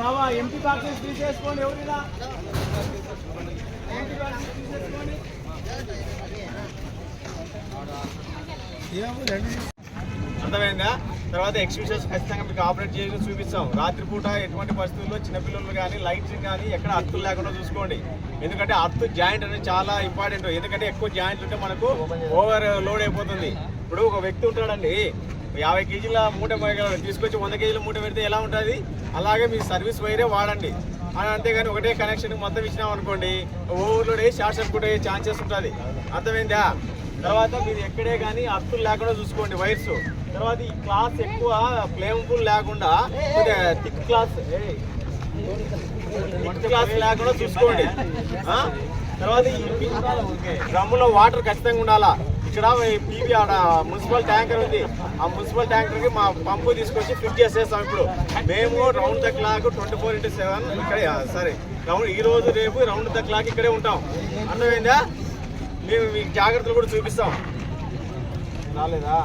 బాబా MP boxes తీసేసుకోండి ఎవరినా MP boxes తీసేసుకోండి. అర్థమైందా? తర్వాత ఎక్స్క్యూషన్స్ ఖచ్చితంగా మీకు ఆపరేట్ చేసి చూపిస్తాం. రాత్రిపూట ఎటువంటి పరిస్థితుల్లో చిన్నపిల్లలు కానీ లైట్స్ కానీ ఎక్కడ అత్తులు లేకుండా చూసుకోండి. ఎందుకంటే అత్తు జాయింట్ అనేది చాలా ఇంపార్టెంట్. ఎందుకంటే ఎక్కువ జాయింట్ ఉంటే మనకు ఓవర్ లోడ్ అయిపోతుంది. ఇప్పుడు ఒక వ్యక్తి ఉంటాడండి యాభై కేజీల మూట తీసుకొచ్చి వంద కేజీల మూట పెడితే ఎలా ఉంటుంది? అలాగే మీ సర్వీస్ వైరే వాడండి. అని అంతేగాని ఒకటే కనెక్షన్ మొత్తం ఇచ్చినాం అనుకోండి ఓవర్లోడ్ షార్ట్ సర్క్యూట్ అయ్యే ఛాన్సెస్ ఉంటుంది. అర్థమైందా? తర్వాత మీరు ఎక్కడే కానీ అర్థులు లేకుండా చూసుకోండి వైర్స్. తర్వాత ఈ క్లాస్ ఎక్కువ ఫ్లేమబుల్ లేకుండా థిక్ క్లాస్ థిక్ క్లాస్ లేకుండా చూసుకోండి. తర్వాత ఈ డ్రమ్ములో వాటర్ ఖచ్చితంగా ఉండాలా? ఇక్కడ పీవీ ఆడ మున్సిపల్ ట్యాంకర్ ఉంది. ఆ మున్సిపల్ ట్యాంకర్కి మా పంపు తీసుకొచ్చి ఫిట్ చేసేస్తాం ఇప్పుడు. మేము round the clock twenty four into seven ఇక్కడ సరే. రౌండ్ ఈ రోజు రేపు రౌండ్ ద క్లాక్ ఇక్కడే ఉంటాం. అర్థమైందా? మేము మీకు జాగ్రత్తలు కూడా చూపిస్తాం. రాలేదా?